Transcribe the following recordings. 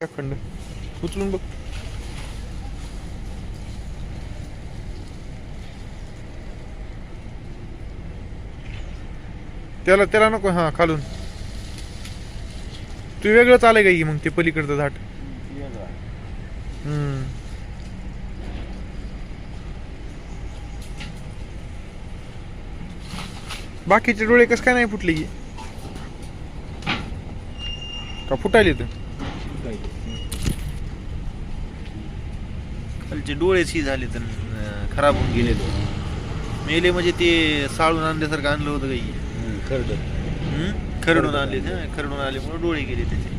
खंड उचलून बघ. त्याला त्याला नको हा खालून. तू वेगळंच आलंय का की मग ते पलीकडचं झाट हम्म. बाकीचे डोळे कस काय नाही फुटले की? का फुटायले तर खालचे डोळेच ही झाले तर खराब होऊन गेले मेले म्हणजे ते साळून आणल्यासारखं आणलं होतं काही. खरड. हम्म? खरडून आणले खरडून आल्यामुळे डोळे गेले त्याचे.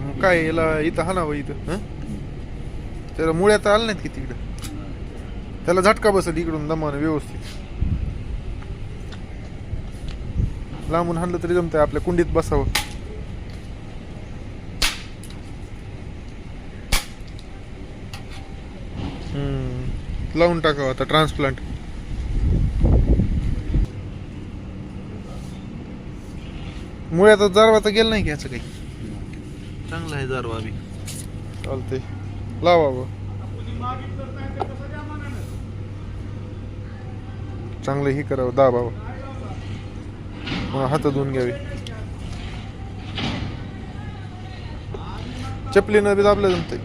मग काय याला इथं हाणावं इथं हं? त्याला मुळ्यात आलं नाहीत की तिकडं. त्याला झटका बसत इकडून दमानं व्यवस्थित. लांबून हाणलं तरी जमतंय आपल्या कुंडीत बसावं. हम्म. लावून टाकावं आता ट्रान्सप्लांट मुळे आता जारवा तर गेलं नाही की याचं काही? चांगलं आहे जारवा बी. चालतंय. लावा बा. चांगलं हे करावं दा बाबा मग हात धुवून घ्यावे. चपलीनं बी दाबलं जमतंय.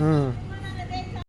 हम्म.